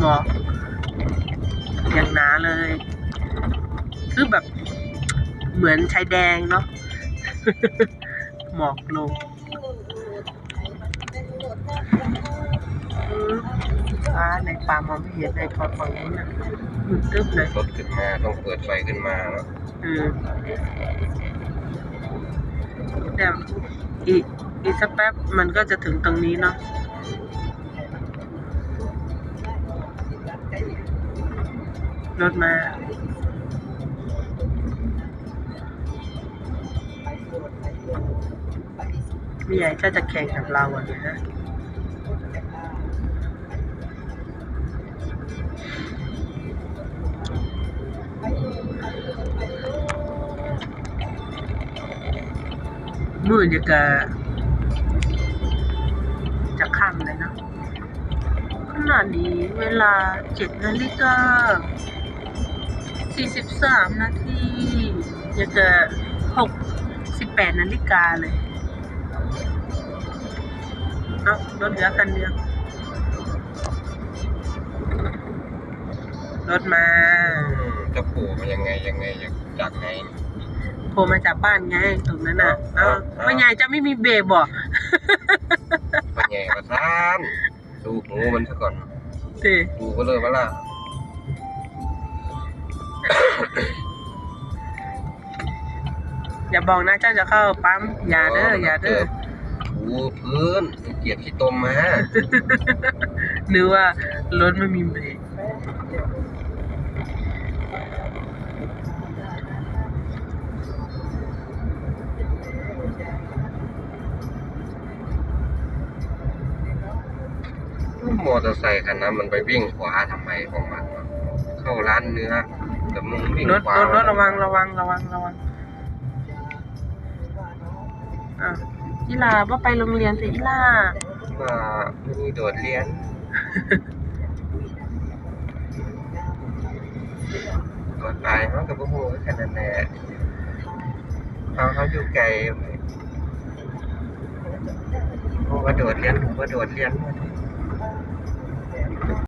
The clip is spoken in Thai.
หมอกอย่างหนาเลย คือแบบเหมือนชายแดงเนาะ หมอกลงอืมฟ้าในป่ามองไม่เห็นในพอฝั่งนู้นน่ะมืดตึ๊บเลยรถขึ้นมาต้องเปิดไฟขึ้นมาเนาะเออแต่อีกอีกสักแป๊บมันก็จะถึงตรงนี้เนาะ รถมาไม่ใหญ่ถ้าจะแข่งกับเราอะนี่ยนะมืดจะกะจะค่ำเลยเนาะขณะนี้เวลาเจ็ดนาฬิกา สี่สิบสามนาทีจะกะหกสิบแปดนาฬิกาเลยเอ้ารถเหลือคันเดียวรถมาอืมจะโผล่มายังไงยังไงจากจากไหนโผล่มาจากบ้านไงตรงนั้นน่ะเอ้าเอาไม่ใหญ่จะไม่มีเบรกบ่เป็นไงประธานดูหูมันซะก่อนสิดูก็เลยว่าล่ะ อย่าบอกนะเจ้าจะเข้าปั๊มอย่าเด้ออย่าเด้อถูพื้นเกลียดขี้ตมมานึกว่ารถไม่มีเบรกมอเตอร์ไซค์คันนั้นมันไปวิ่งขวาทำไมของมันวะเข้าร้านเนื้อแต่มึงวิ่งรถขวารถรถระวังระวังระวังระวัง อะอีหลาว่าไปโรงเรียนสิอีหลาว่าไม่มีโดดเรียนกดไปเขากับพวกมึงก็แค่นั้นแหละเขาเขาอยู่ไกลผมว่าโดดเรียนผมว่าโดดเรียนมาดิ